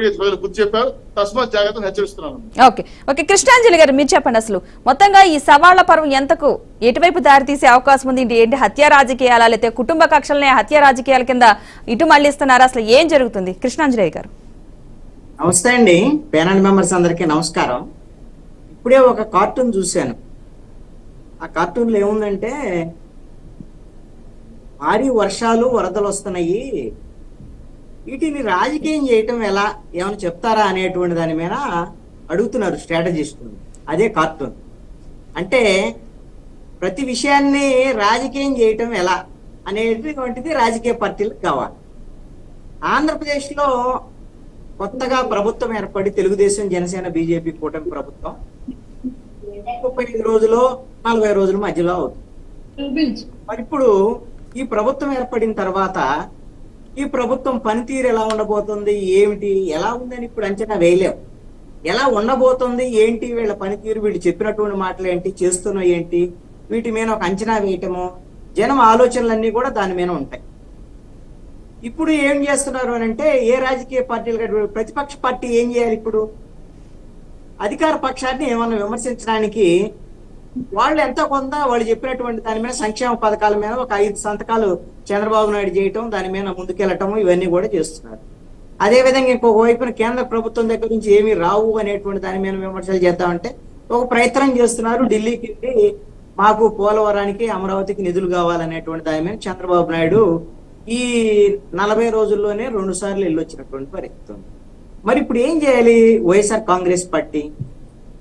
ప్రజలు గుర్తు చెప్పారు. తస్మాత్ జాగ్రత్తలు హెచ్చరిస్తున్నాను. ఓకే. ఓకే కృష్ణాంజలి గారు మీరు చెప్పండి అసలు. మొత్తంగా ఈ సవాళ్ళ పర్వం ఎంతకు? ఎటువైపు దారితీసే అవకాశం ఉంది? ఏంటి- ఏంటి హత్య రాజకీయాలా లేకపోతే కుటుంబ కక్షలనే హత్య రాజకీయాల కింద ఇటు మళ్ళిస్తున్నారా? అసలు ఏం జరుగుతుంది? కృష్ణాంజలి గారు. నమస్తే అండి. పేరెంట్ మెంబర్స్ అందరికీ నమస్కారం. ఇప్పుడే ఒక కార్టూన్ చూశాను. ఆ కార్టూన్లో ఏముందంటే భారీ వర్షాలు వరదలు వస్తున్నాయి. వీటిని రాజకీయం చేయటం ఎలా? ఏమైనా చెప్తారా అనేటువంటి దాని మీద అడుగుతున్నారు స్ట్రాటజిస్టులు అదే కార్టూన్. అంటే ప్రతి విషయాన్ని రాజకీయం చేయటం ఎలా అనేటువంటిది రాజకీయ పార్టీలకు కావాలి. ఆంధ్రప్రదేశ్లో కొత్తగా ప్రభుత్వం ఏర్పడి తెలుగుదేశం జనసేన బీజేపీ కూటమి ప్రభుత్వం ముప్పై ఐదు రోజులు నలభై రోజుల మధ్యలో అవుతుంది. మరి ఇప్పుడు ఈ ప్రభుత్వం ఏర్పడిన తర్వాత ఈ ప్రభుత్వం పనితీరు ఎలా ఉండబోతుంది? ఏమిటి? ఎలా ఉందని ఇప్పుడు అంచనా వేయలేం. ఎలా ఉండబోతుంది? ఏంటి వీళ్ళ పనితీరు? వీళ్ళు చెప్పినటువంటి మాటలు ఏంటి? చేస్తున్న ఏంటి? వీటి మీద ఒక అంచనా వేయటము జనం ఆలోచనలన్నీ కూడా దాని మీద ఉంటాయి. ఇప్పుడు ఏం చేస్తున్నారు అని అంటే ఏ రాజకీయ పార్టీలు కానీ ప్రతిపక్ష పార్టీ ఏం చేయాలి ఇప్పుడు? అధికార పక్షాన్ని ఏమన్నా విమర్శించడానికి వాళ్ళు ఎంతో కొంత వాళ్ళు చెప్పినటువంటి దాని మీద సంక్షేమ పథకాల మీద ఒక ఐదు సంతకాలు చంద్రబాబు నాయుడు చేయటం దాని మీద ముందుకెళ్ళటం ఇవన్నీ కూడా చేస్తున్నారు. అదే విధంగా ఇంకొక వైపున కేంద్ర ప్రభుత్వం దగ్గర నుంచి ఏమీ రావు అనేటువంటి దాని మీద విమర్శలు చేద్దామంటే ఒక ప్రయత్నం చేస్తున్నారు. ఢిల్లీకి వెళ్ళి మాకు పోలవరానికి అమరావతికి నిధులు కావాలనేటువంటి దాని మీద చంద్రబాబు నాయుడు ఈ నలభై రోజుల్లోనే రెండు సార్లు వెళ్ళొచ్చినటువంటి పరిస్థితి ఉంది. మరి ఇప్పుడు ఏం చేయాలి? వైఎస్ఆర్ కాంగ్రెస్ పార్టీ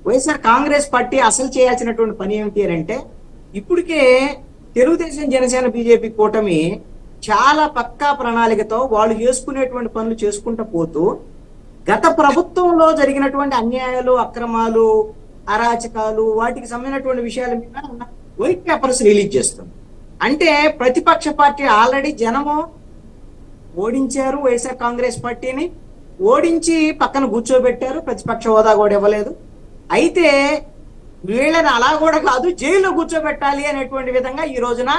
వైఎస్ఆర్ కాంగ్రెస్ పార్టీ అసలు చేయాల్సినటువంటి పని ఏమిటి అని అంటే ఇప్పటికే తెలుగుదేశం జనసేన బీజేపీ కూటమి చాలా పక్కా ప్రణాళికతో వాళ్ళు చేసుకునేటువంటి పనులు చేసుకుంటూ పోతూ గత ప్రభుత్వంలో జరిగినటువంటి అన్యాయాలు అక్రమాలు అరాచకాలు వాటికి సంబంధించినటువంటి విషయాల మీద వైట్ పేపర్స్ రిలీజ్ చేస్తుంది అంటే ప్రతిపక్ష పార్టీ ఆల్రెడీ జనము ఓడించారు వైఎస్ఆర్ కాంగ్రెస్ పార్టీని. ఓడించి పక్కన కూర్చోబెట్టారు ప్రతిపక్ష హోదా కూడా ఇవ్వలేదు. అయితే వీళ్ళని అలా కూడా కాదు జైల్లో కూర్చోబెట్టాలి అనేటువంటి విధంగా ఈ రోజున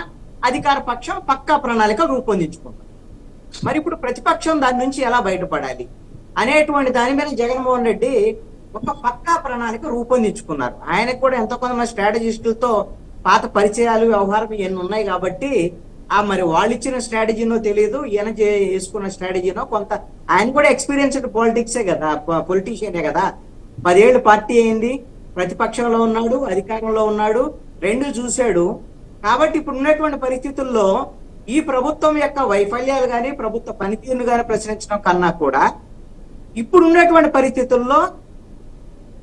అధికార పక్షం పక్కా ప్రణాళిక రూపొందించుకుంటుంది మరి ఇప్పుడు ప్రతిపక్షం దాని నుంచి ఎలా బయటపడాలి అనేటువంటి దాని మీద జగన్మోహన్ రెడ్డి ఒక పక్కా ప్రణాళిక రూపొందించుకున్నారు. ఆయనకు కూడా ఎంతో కొంతమంది స్ట్రాటజిస్టులతో పాత పరిచయాలు వ్యవహారం ఇవన్నీ ఉన్నాయి కాబట్టి ఆ మరి వాళ్ళు ఇచ్చిన స్ట్రాటజీనో తెలియదు ఈయన చేసుకున్న వేసుకున్న స్ట్రాటజీనో కొంత ఆయన కూడా ఎక్స్పీరియన్స్డ్ పాలిటిక్సే కదా పొలిటీషియనే కదా. పదేళ్ళు పార్టీ అయింది ప్రతిపక్షంలో ఉన్నాడు అధికారంలో ఉన్నాడు రెండు చూశాడు. కాబట్టి ఇప్పుడు ఉన్నటువంటి పరిస్థితుల్లో ఈ ప్రభుత్వం యొక్క వైఫల్యాలు కానీ ప్రభుత్వ పనితీరును కానీ ప్రశ్నించడం కన్నా కూడా ఇప్పుడు ఉన్నటువంటి పరిస్థితుల్లో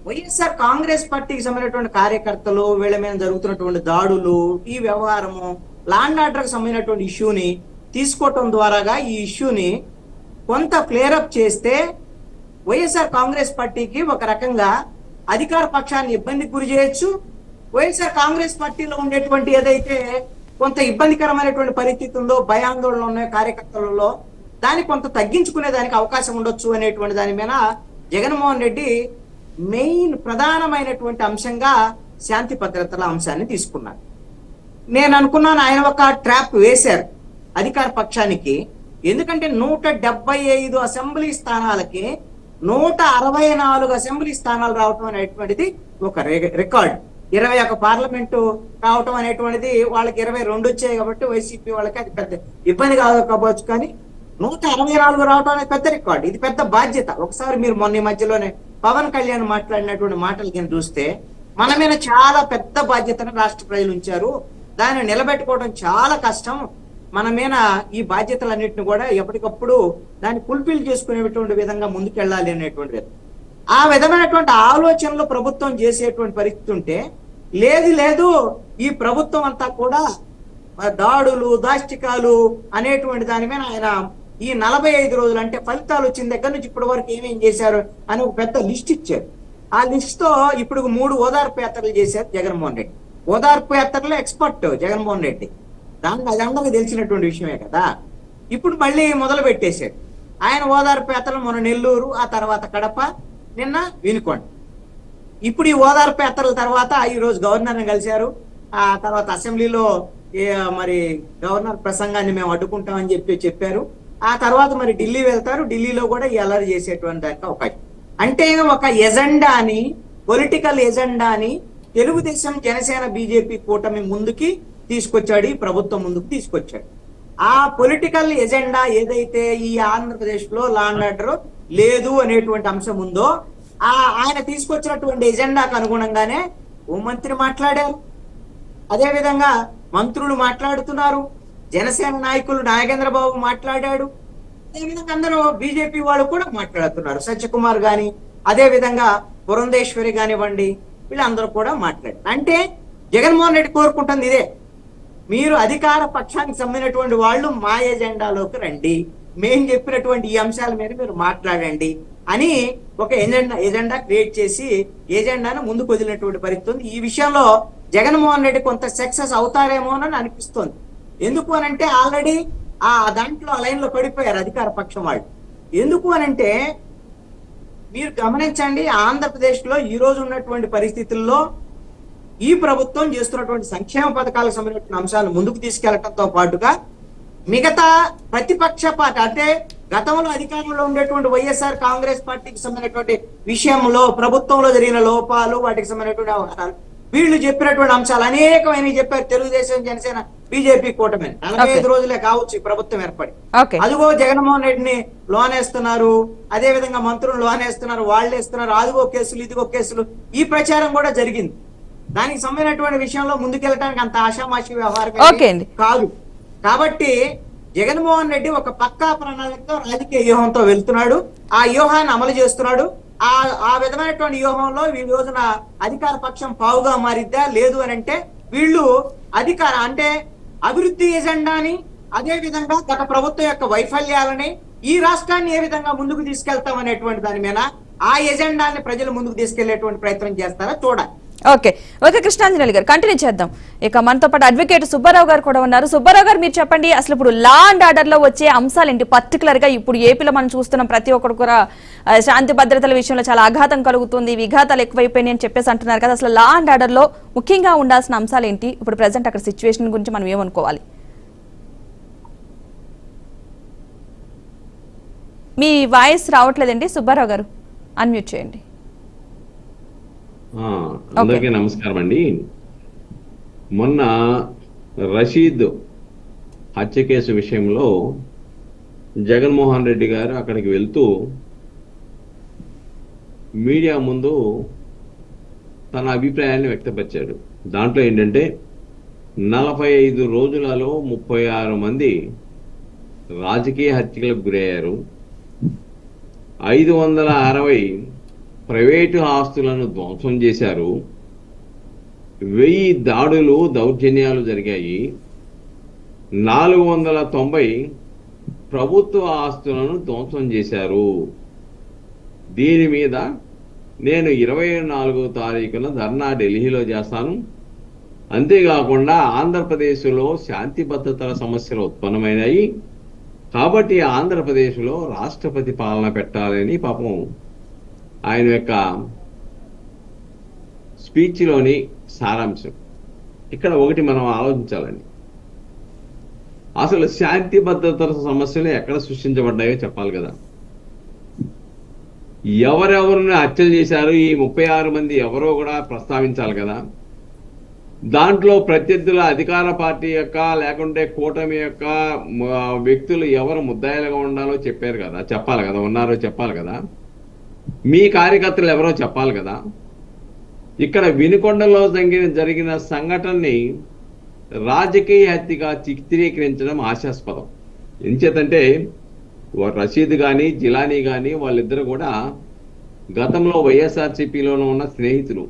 వైఎస్ఆర్ కాంగ్రెస్ పార్టీకి సంబంధించినటువంటి కార్యకర్తలు వీళ్ళ మీద జరుగుతున్నటువంటి దాడులు ఈ వ్యవహారము లాండ్ ఆర్డర్కి సంబంధించినటువంటి ఇష్యూని తీసుకోవటం ద్వారాగా ఈ ఇష్యూని కొంత ఫ్లేరప్ చేస్తే వైఎస్ఆర్ కాంగ్రెస్ పార్టీకి ఒక రకంగా అధికార పక్షాన్ని ఇబ్బందికి గురి చేయొచ్చు. వైఎస్ఆర్ కాంగ్రెస్ పార్టీలో ఉండేటువంటి ఏదైతే కొంత ఇబ్బందికరమైనటువంటి పరిస్థితుల్లో భయాందోళనలు భయాందోళన ఉన్నాయో కార్యకర్తలలో దాన్ని కొంత తగ్గించుకునే దానికి అవకాశం ఉండొచ్చు అనేటువంటి దాని మీద జగన్మోహన్ రెడ్డి మెయిన్ ప్రధానమైనటువంటి అంశంగా శాంతి భద్రతల అంశాన్ని తీసుకున్నారు. నేను అనుకున్నాను ఆయన ఒక ట్రాప్ వేశారు అధికార పక్షానికి. ఎందుకంటే నూట డెబ్బై ఐదు అసెంబ్లీ స్థానాలకి నూట అరవై నాలుగు అసెంబ్లీ స్థానాలు రావటం అనేటువంటిది ఒక రికార్డ్. ఇరవై ఒక పార్లమెంటు రావటం అనేటువంటిది వాళ్ళకి ఇరవై రెండు వచ్చాయి కాబట్టి వైసీపీ వాళ్ళకి అది పెద్ద ఇబ్బంది కాకపోవచ్చు కానీ నూట అరవై నాలుగు రావటం అనేది పెద్ద రికార్డ్. ఇది పెద్ద బాధ్యత. ఒకసారి మీరు మొన్న ఈ మధ్యలోనే పవన్ కళ్యాణ్ మాట్లాడినటువంటి మాటలు కింద చూస్తే మన మీద చాలా పెద్ద బాధ్యతను రాష్ట్ర ప్రజలు ఉంచారు. దాన్ని నిలబెట్టుకోవడం చాలా కష్టం. మన మీద ఈ బాధ్యతలన్నింటిని కూడా ఎప్పటికప్పుడు దాన్ని ఫుల్ఫిల్ చేసుకునేటువంటి విధంగా ముందుకెళ్ళాలి అనేటువంటి ఆ విధమైనటువంటి ఆలోచనలు ప్రభుత్వం చేసేటువంటి పరిస్థితి ఉంటే లేదు లేదు ఈ ప్రభుత్వం అంతా కూడా దాడులు దాష్టికాలు అనేటువంటి దాని మీద ఆయన ఈ నలభై ఐదు రోజులు అంటే ఫలితాలు వచ్చిన దగ్గర నుంచి ఇప్పటి వరకు ఏమేం చేశారు అని ఒక పెద్ద లిస్ట్ ఇచ్చారు. ఆ లిస్ట్తో ఇప్పుడు మూడు ఓదార్పు యాత్రలు చేశారు జగన్మోహన్ రెడ్డి. ఓదార్పు యాత్రలో ఎక్స్పర్ట్ జగన్మోహన్ రెడ్డి. దానికి అది అందరికి తెలిసినటువంటి విషయమే కదా. ఇప్పుడు మళ్ళీ మొదలు పెట్టేశాడు. ఆయన ఓదార్పేతలు మన నెల్లూరు ఆ తర్వాత కడప నిన్న వినుకోండి. ఇప్పుడు ఈ ఓదార్పేతల తర్వాత ఈ రోజు గవర్నర్ని కలిశారు. ఆ తర్వాత అసెంబ్లీలో ఏ, మరి గవర్నర్ ప్రసంగాన్ని మేము అడ్డుకుంటామని చెప్పి చెప్పారు. ఆ తర్వాత మరి ఢిల్లీ వెళ్తారు. ఢిల్లీలో కూడా ఈ అల్లరి చేసేటువంటి దానికి అవకాశం. అంటే ఒక ఎజెండాని పొలిటికల్ ఎజెండాని తెలుగుదేశం జనసేన బీజేపీ కూటమి ముందుకి తీసుకొచ్చాడు ఈ ప్రభుత్వం ముందుకు తీసుకొచ్చాడు. ఆ పొలిటికల్ ఎజెండా ఏదైతే ఈ ఆంధ్రప్రదేశ్లో లా అండ్ ఆర్డర్ లేదు అనేటువంటి అంశం ఉందో ఆ ఆయన తీసుకొచ్చినటువంటి ఎజెండాకు అనుగుణంగానే ఓ మంత్రి మాట్లాడారు. అదే విధంగా మంత్రులు మాట్లాడుతున్నారు. జనసేన నాయకులు నాగేంద్ర బాబు మాట్లాడాడు. అదేవిధంగా అందరూ బీజేపీ వాళ్ళు కూడా మాట్లాడుతున్నారు. సత్యకుమార్ గాని అదే విధంగా పురంధేశ్వరి కానివ్వండి వీళ్ళందరూ కూడా మాట్లాడారు. అంటే జగన్మోహన్ రెడ్డి కోరుకుంటుంది ఇదే. మీరు అధికార పక్షానికి సంబంధించినటువంటి వాళ్ళు మా ఎజెండాలోకి రండి. మేం చెప్పినటువంటి ఈ అంశాల మీద మీరు మాట్లాడండి అని ఒక ఎజెండా ఎజెండా క్రియేట్ చేసి ఎజెండాను ముందుకు వదిలినటువంటి పరిస్థితి ఉంది. ఈ విషయంలో జగన్మోహన్ రెడ్డి కొంత సక్సెస్ అవుతారేమోనని అనిపిస్తోంది. ఎందుకు అనంటే ఆల్రెడీ ఆ దాంట్లో ఆ లైన్లో పడిపోయారు అధికార పక్షం వాళ్ళు. ఎందుకు అనంటే మీరు గమనించండి ఆంధ్రప్రదేశ్లో ఈ రోజు ఉన్నటువంటి పరిస్థితుల్లో ఈ ప్రభుత్వం చేస్తున్నటువంటి సంక్షేమ పథకాలకు సంబంధించిన అంశాలను ముందుకు తీసుకెళ్ళడంతో పాటుగా మిగతా ప్రతిపక్ష పార్టీ అంటే గతంలో అధికారంలో ఉండేటువంటి వైఎస్ఆర్ కాంగ్రెస్ పార్టీకి సంబంధించినటువంటి విషయంలో ప్రభుత్వంలో జరిగిన లోపాలు వాటికి సంబంధించినటువంటి వ్యవహారాలు వీళ్ళు చెప్పినటువంటి అంశాలు అనేకమైనవి చెప్పారు తెలుగుదేశం జనసేన బీజేపీ కూటమి. నలభై ఐదు. రోజులే కావచ్చు ఈ ప్రభుత్వం ఏర్పడి. అదిగో జగన్మోహన్ రెడ్డిని లోన్ వేస్తున్నారు అదే విధంగా మంత్రులు లోన్ వేస్తున్నారు వాళ్ళు వేస్తున్నారు అదిగో కేసులు ఇదిగో కేసులు. ఈ ప్రచారం కూడా జరిగింది. దానికి సంబంధించినటువంటి విషయంలో ముందుకెళ్ళడానికి అంత ఆషామాషి వ్యవహారం. కాదు. కాబట్టి జగన్మోహన్ రెడ్డి ఒక పక్కా ప్రణాళికతో రాజకీయ వ్యూహంతో వెళ్తున్నాడు. ఆ వ్యూహాన్ని అమలు చేస్తున్నాడు. ఆ ఆ విధమైనటువంటి వ్యూహంలో ఈ రోజున అధికార పక్షం పావుగా మారిద్దా లేదు అని అంటే వీళ్ళు అధికార అంటే అభివృద్ధి ఎజెండాని అదే విధంగా గత ప్రభుత్వం యొక్క వైఫల్యాలని ఈ రాష్ట్రాన్ని ఏ విధంగా ముందుకు తీసుకెళ్తాం అనేటువంటి దాని మీద ఆ ఎజెండాని ప్రజలు ముందుకు తీసుకెళ్ళేటువంటి ప్రయత్నం చేస్తారా? చూడాలి. ఓకే. ఓకే కృష్ణాంజనేయులు గారు కంటిన్యూ చేద్దాం. ఇక మనతో పాటు అడ్వకేట్ సుబ్బారావు గారు కూడా ఉన్నారు. సుబ్బారావు గారు మీరు చెప్పండి అసలు ఇప్పుడు లా అండ్ ఆర్డర్లో వచ్చే అంశాలు ఏంటి పర్టికులర్గా ఇప్పుడు ఏపీలో మనం చూస్తున్నాం ప్రతి ఒక్కరు కూడా శాంతి భద్రతల విషయంలో చాలా ఆఘాతం కలుగుతుంది విఘాతాలు ఎక్కువైపోయినాయి అని చెప్పేసి అంటున్నారు కదా. అసలు లా అండ్ ఆర్డర్లో ముఖ్యంగా ఉండాల్సిన అంశాలు ఏంటి ఇప్పుడు ప్రజెంట్ అక్కడ సిచ్యువేషన్ గురించి మనం ఏమనుకోవాలి? మీ వాయిస్ రావట్లేదండి. సుబ్బారావు గారు అన్మ్యూట్ చేయండి. అందరికీ నమస్కారం అండి. మొన్న రషీద్ హత్య కేసు విషయంలో జగన్మోహన్ రెడ్డి గారు అక్కడికి వెళ్తూ మీడియా ముందు తన అభిప్రాయాన్ని వ్యక్తపరిచాడు. దాంట్లో ఏంటంటే నలభై ఐదు రోజులలో ముప్పై ఆరు మంది రాజకీయ హత్యలకు గురయ్యారు. ఐదు వందల అరవై ప్రైవేటు ఆస్తులను ధ్వంసం చేశారు. వెయ్యి దాడులు దౌర్జన్యాలు జరిగాయి. నాలుగు వందల తొంభై ప్రభుత్వ ఆస్తులను ధ్వంసం చేశారు. దీని మీద నేను ఇరవై నాలుగో తారీఖున ధర్నా ఢిల్లీలో చేస్తాను. అంతేకాకుండా ఆంధ్రప్రదేశ్లో శాంతి భద్రతల సమస్యలు ఉత్పన్నమైనాయి. కాబట్టి ఆంధ్రప్రదేశ్లో రాష్ట్రపతి పాలన పెట్టాలని పాపం ఆయన యొక్క స్పీచ్లోని సారాంశం. ఇక్కడ ఒకటి మనం ఆలోచించాలండి. అసలు శాంతి భద్రతల సమస్యలు ఎక్కడ సృష్టించబడ్డాయో చెప్పాలి కదా. ఎవరెవరిని హత్యలు చేశారు ఈ ముప్పై ఆరు మంది ఎవరో కూడా ప్రస్తావించాలి కదా. దాంట్లో ప్రత్యర్థుల అధికార పార్టీ యొక్క లేకుంటే కూటమి యొక్క వ్యక్తులు ఎవరు ముద్దాయిలుగా ఉండాలో చెప్పారు కదా. చెప్పాలి కదా ఉన్నారో చెప్పాలి కదా. మీ కార్యకర్తలు ఎవరో చెప్పాలి కదా. ఇక్కడ వినుకొండలో జరిగిన జరిగిన సంఘటనని రాజకీయ హత్యగా చిత్రీకరించడం ఆశాస్పదం ఎంచేతంటే రషీద్ కానీ జిలానీ కానీ వాళ్ళిద్దరు కూడా గతంలో వైఎస్ఆర్సీపీలోనూ ఉన్న స్నేహితులు.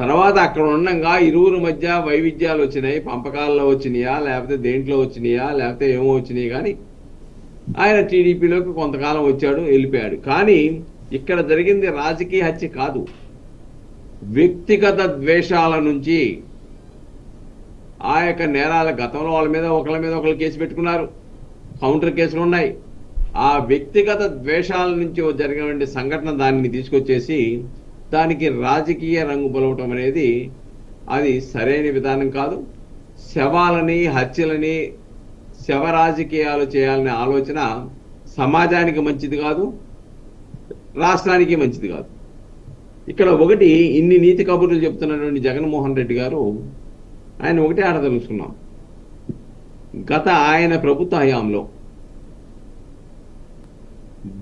తర్వాత అక్కడ ఉండగా ఇరువురు మధ్య వైవిధ్యాలు వచ్చినాయి. పంపకాల్లో వచ్చినాయా లేకపోతే దేంట్లో వచ్చినాయా లేకపోతే ఏమో వచ్చినాయి కానీ ఆయన టీడీపీలోకి కొంతకాలం వచ్చాడు వెళ్ళిపోయాడు. కానీ ఇక్కడ జరిగింది రాజకీయ హత్య కాదు. వ్యక్తిగత ద్వేషాల నుంచి ఆ యొక్క నేరాల గతంలో వాళ్ళ మీద ఒకళ్ళ మీద ఒకళ్ళు కేసు పెట్టుకున్నారు. కౌంటర్ కేసులు ఉన్నాయి. ఆ వ్యక్తిగత ద్వేషాల నుంచి జరిగినటువంటి సంఘటన దానిని తీసుకొచ్చేసి దానికి రాజకీయ రంగు పొలవటం అనేది అది సరైన విధానం కాదు. శవాలని హత్యలని శవ రాజకీయాలు చేయాలనే ఆలోచన సమాజానికి మంచిది కాదు. రాష్ట్రానికి మంచిది కాదు. ఇక్కడ ఒకటి ఇన్ని నీతి కబుర్లు చెప్తున్నటువంటి జగన్మోహన్ రెడ్డి గారు ఆయన ఒకటే ఆడదలుచుకున్నాం గత ఆయన ప్రభుత్వ హయాంలో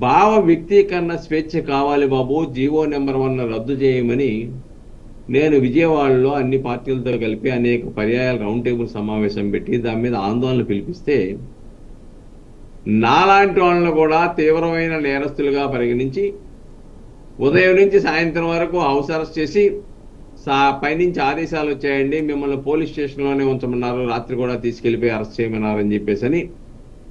భావ వ్యక్తీకరణ స్వేచ్ఛ కావాలి బాబు జీవో నెంబర్ వన్ రద్దు చేయమని నేను విజయవాడలో అన్ని పార్టీలతో కలిపి అనేక పర్యాయాల రౌండ్ టేబుల్ సమావేశం పెట్టి దాని మీద ఆందోళన పిలిపిస్తే నాలాంటి వాళ్ళను కూడా తీవ్రమైన నేరస్తులుగా పరిగణించి ఉదయం నుంచి సాయంత్రం వరకు హౌస్ అరెస్ట్ చేసి సా పైనుంచి ఆదేశాలు వచ్చాయండి మిమ్మల్ని పోలీస్ స్టేషన్లోనే ఉంచమన్నారు రాత్రి కూడా తీసుకెళ్ళిపోయి అరెస్ట్ చేయమన్నారు అని చెప్పేసి అని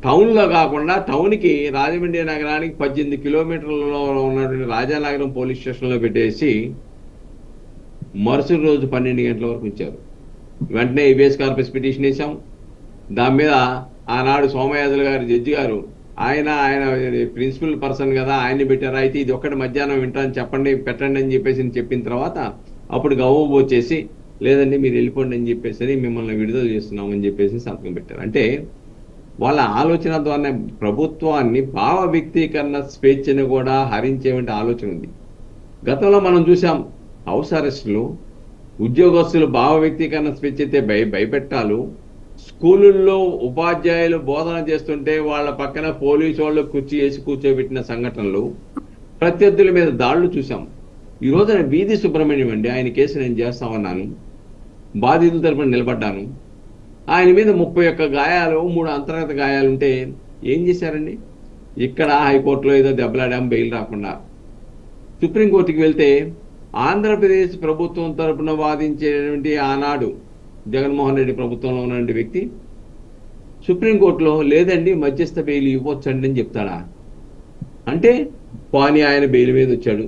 టౌన్లో కాకుండా టౌన్కి రాజమండ్రి నగరానికి పద్దెనిమిది కిలోమీటర్లలో ఉన్నటువంటి రాజానగరం పోలీస్ స్టేషన్లో పెట్టేసి మరుసటి రోజు పన్నెండు గంటల వరకు ఉంచారు. వెంటనే ఇబిఎస్ కార్పస్ పిటిషన్ వేసాం దాని మీద ఆనాడు సోమయాజులు గారు జడ్జి గారు ఆయన ఆయన ప్రిన్సిపల్ పర్సన్ కదా ఆయన్ని పెట్టారు? అయితే ఇది ఒక్కటి మధ్యాహ్నం వింటాను చెప్పండి పెట్టండి అని చెప్పేసి చెప్పిన తర్వాత అప్పుడు గవ్వ వచ్చేసి లేదండి మీరు వెళ్ళిపోండి అని చెప్పేసి మిమ్మల్ని విడుదల చేస్తున్నాం అని చెప్పేసి సంతకం పెట్టారు. అంటే వాళ్ళ ఆలోచన ద్వారా ప్రభుత్వాన్ని భావ వ్యక్తీకరణ స్వేచ్ఛను కూడా హరించేవంటి ఆలోచన ఉంది. గతంలో మనం చూసాం హౌస్ అరెస్టులు ఉద్యోగస్తులు భావ వ్యక్తీకరణ స్వేచ్ఛ అయితే భయ భయపెట్టాలు స్కూలుల్లో ఉపాధ్యాయులు బోధన చేస్తుంటే వాళ్ళ పక్కన పోలీసు వాళ్ళు కుర్చీ వేసి కూర్చోబెట్టిన సంఘటనలు ప్రత్యర్థుల మీద దాడులు చూసాం ఈ రోజున వీధి సుబ్రహ్మణ్యం అండి. ఆయన కేసు నేను చేస్తామన్నాను. బాధితుల తరపున నిలబడ్డాను. ఆయన మీద ముప్పై ఒక్క గాయాలు మూడు అంతర్గత గాయాలు ఉంటే ఏం చేశారండి? ఇక్కడ హైకోర్టులో ఏదో దెబ్బలాడాం బెయిల్ రాకుండా. సుప్రీంకోర్టుకి వెళ్తే ఆంధ్రప్రదేశ్ ప్రభుత్వం తరపున వాదించేటువంటి ఆనాడు జగన్మోహన్ రెడ్డి ప్రభుత్వంలో ఉన్నటువంటి వ్యక్తి సుప్రీంకోర్టులో లేదండి మధ్యస్థ బెయిల్ ఇవ్వచ్చండి అని చెప్తాడా? అంటే పాని ఆయన బెయిల్ మీద వచ్చాడు.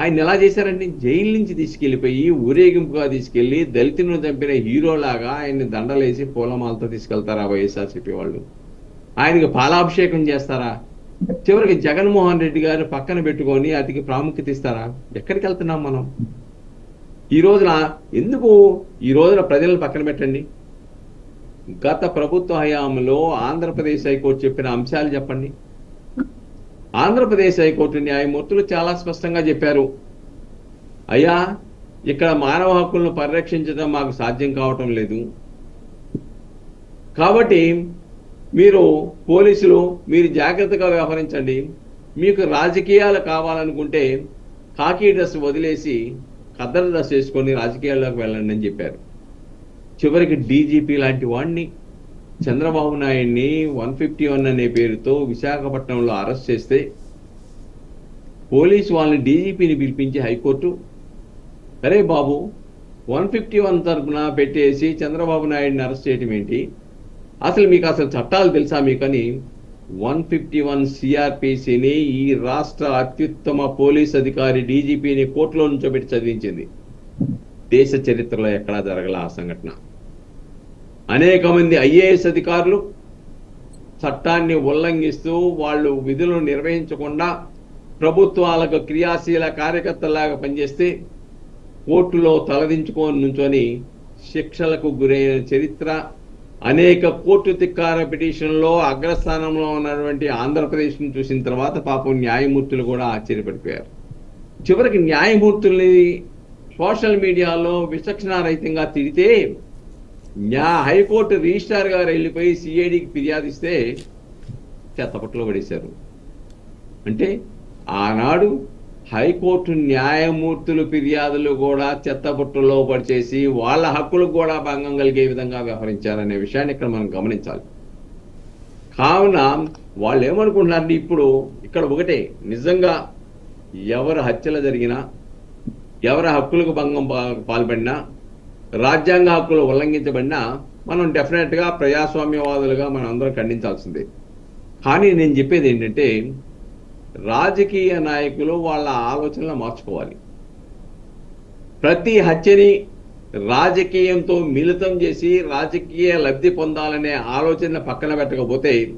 ఆయన ఎలా చేశారండి? జైలు నుంచి తీసుకెళ్ళిపోయి ఊరేగింపుగా తీసుకెళ్ళి దళితులను చంపిన హీరోలాగా ఆయన్ని దండలేసి పూలమాలతో తీసుకెళ్తారా వైఎస్ఆర్సీపీ వాళ్ళు? ఆయనకి పాలాభిషేకం చేస్తారా? చివరికి జగన్మోహన్ రెడ్డి గారు పక్కన పెట్టుకొని అతికి ప్రాముఖ్యత ఇస్తారా? ఎక్కడికి వెళ్తున్నాం మనం? ఈ రోజున ఎందుకు ఈ రోజున ప్రజలను పక్కన పెట్టండి? గత ప్రభుత్వ హయాంలో ఆంధ్రప్రదేశ్ హైకోర్టు చెప్పిన అంశాలు చెప్పండి. ఆంధ్రప్రదేశ్ హైకోర్టు న్యాయమూర్తులు చాలా స్పష్టంగా చెప్పారు. అయ్యా ఇక్కడ మానవ హక్కులను పరిరక్షించడం మాకు సాధ్యం కావటం లేదు. కాబట్టి మీరు పోలీసులు మీరు జాగ్రత్తగా వ్యవహరించండి. మీకు రాజకీయాలు కావాలనుకుంటే కాకీ డ్రెస్ వదిలేసి కద్దరు డ్రెస్ వేసుకొని రాజకీయాల్లోకి వెళ్ళండి అని చెప్పారు. చివరికి డీజీపీ లాంటి వాడిని చంద్రబాబు నాయుడిని వన్ ఫిఫ్టీ వన్ అనే పేరుతో విశాఖపట్నంలో అరెస్ట్ చేస్తే పోలీసు వాళ్ళని డీజీపీని పిలిపించి హైకోర్టు అరే బాబు వన్ ఫిఫ్టీ వన్ తరఫున పెట్టేసి చంద్రబాబు నాయుడిని అరెస్ట్ చేయటం ఏంటి? అసలు మీకు అసలు చట్టాలు తెలుసా మీకని వన్ ఫిఫ్టీ వన్ సిఆర్పిసిని ఈ రాష్ట్ర అత్యుత్తమ పోలీస్ అధికారి డీజీపీని కోర్టులో నుంచోబెట్టి చదివించింది. దేశ చరిత్రలో ఎక్కడా జరగల ఆ సంఘటన. అనేక మంది ఐఏఎస్ అధికారులు చట్టాన్ని ఉల్లంఘిస్తూ వాళ్ళు విధులు నిర్వహించకుండా ప్రభుత్వాలకు క్రియాశీల కార్యకర్తలాగా పనిచేస్తే కోర్టులో తలదించుకొని నుంచొని శిక్షలకు గురైన చరిత్ర అనేక కోర్టు తిక్కార పిటిషన్లో అగ్రస్థానంలో ఉన్నటువంటి ఆంధ్రప్రదేశ్ను చూసిన తర్వాత పాపం న్యాయమూర్తులు కూడా ఆశ్చర్యపడిపోయారు. చివరికి న్యాయమూర్తుల్ని సోషల్ మీడియాలో విచక్షణారహితంగా తిడితే న్యా హైకోర్టు రిజిస్ట్రార్ గారు వెళ్ళిపోయి సిఐడికి ఫిర్యాదు ఇస్తే చెత్తపట్లో పడేశారు. అంటే ఆనాడు హైకోర్టు న్యాయమూర్తులు ఫిర్యాదులు కూడా చెత్తపుట్టలో పడిచేసి వాళ్ళ హక్కులకు కూడా భంగం కలిగే విధంగా వ్యవహరించారనే విషయాన్ని ఇక్కడ మనం గమనించాలి. కావున వాళ్ళు ఏమనుకుంటున్నారంటే ఇప్పుడు ఇక్కడ ఒకటే నిజంగా ఎవరు హత్యలు జరిగినా ఎవరి హక్కులకు భంగం పాల్పడినా రాజ్యాంగ హక్కులు ఉల్లంఘించబడినా మనం డెఫినెట్గా ప్రజాస్వామ్యవాదులుగా మనం అందరం ఖండించాల్సిందే. కానీ నేను చెప్పేది ఏంటంటే రాజకీయ నాయకులు వాళ్ళ ఆలోచనలు మార్చుకోవాలి. ప్రతి హత్యని రాజకీయంతో మిళితం చేసి రాజకీయ లబ్ధి పొందాలనే ఆలోచన పక్కన పెట్టకపోతే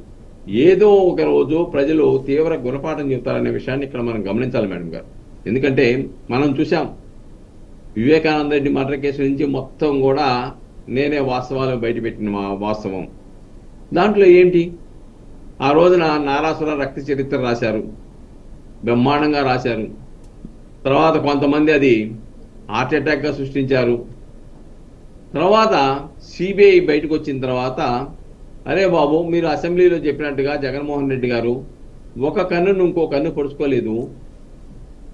ఏదో ఒక రోజు ప్రజలు తీవ్ర గుణపాఠం చెబుతారనే విషయాన్ని ఇక్కడ మనం గమనించాలి మేడం గారు. ఎందుకంటే మనం చూసాం వివేకానంద రెడ్డి మర్డర్ కేసు నుంచి మొత్తం కూడా నేనే వాస్తవాలు బయటపెట్టిన మా వాస్తవం. దాంట్లో ఏంటి? ఆ రోజున నారాసుర రక్త చరిత్ర రాశారు. బ్రహ్మాండంగా రాశారు. తర్వాత కొంతమంది అది హార్ట్ అటాక్గా సృష్టించారు. తర్వాత సిబిఐ బయటకు వచ్చిన తర్వాత అరే బాబు మీరు అసెంబ్లీలో చెప్పినట్టుగా జగన్మోహన్ రెడ్డి గారు ఒక కన్నును ఇంకో కన్ను పొడుచుకోలేదు.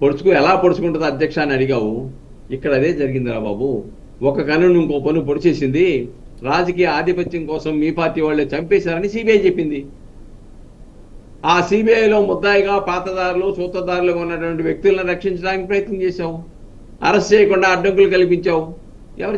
పొడుచుకు ఎలా పొడుచుకుంటుంది అధ్యక్ష అని అడిగావు. ఇక్కడ అదే జరిగిందిరా బాబు. ఒక కన్నును ఇంకో పన్ను పొడిచేసింది. రాజకీయ ఆధిపత్యం కోసం మీ పార్టీ వాళ్ళే చంపేశారని సిబిఐ చెప్పింది. ఆ సిబిఐలో ముద్దాయిగా పాతదారులు సూత్రధారులుగా ఉన్నటువంటి వ్యక్తులను రక్షించడానికి ప్రయత్నం చేశావు. అరెస్ట్ చేయకుండా అడ్డంకులు కల్పించావు. ఎవరు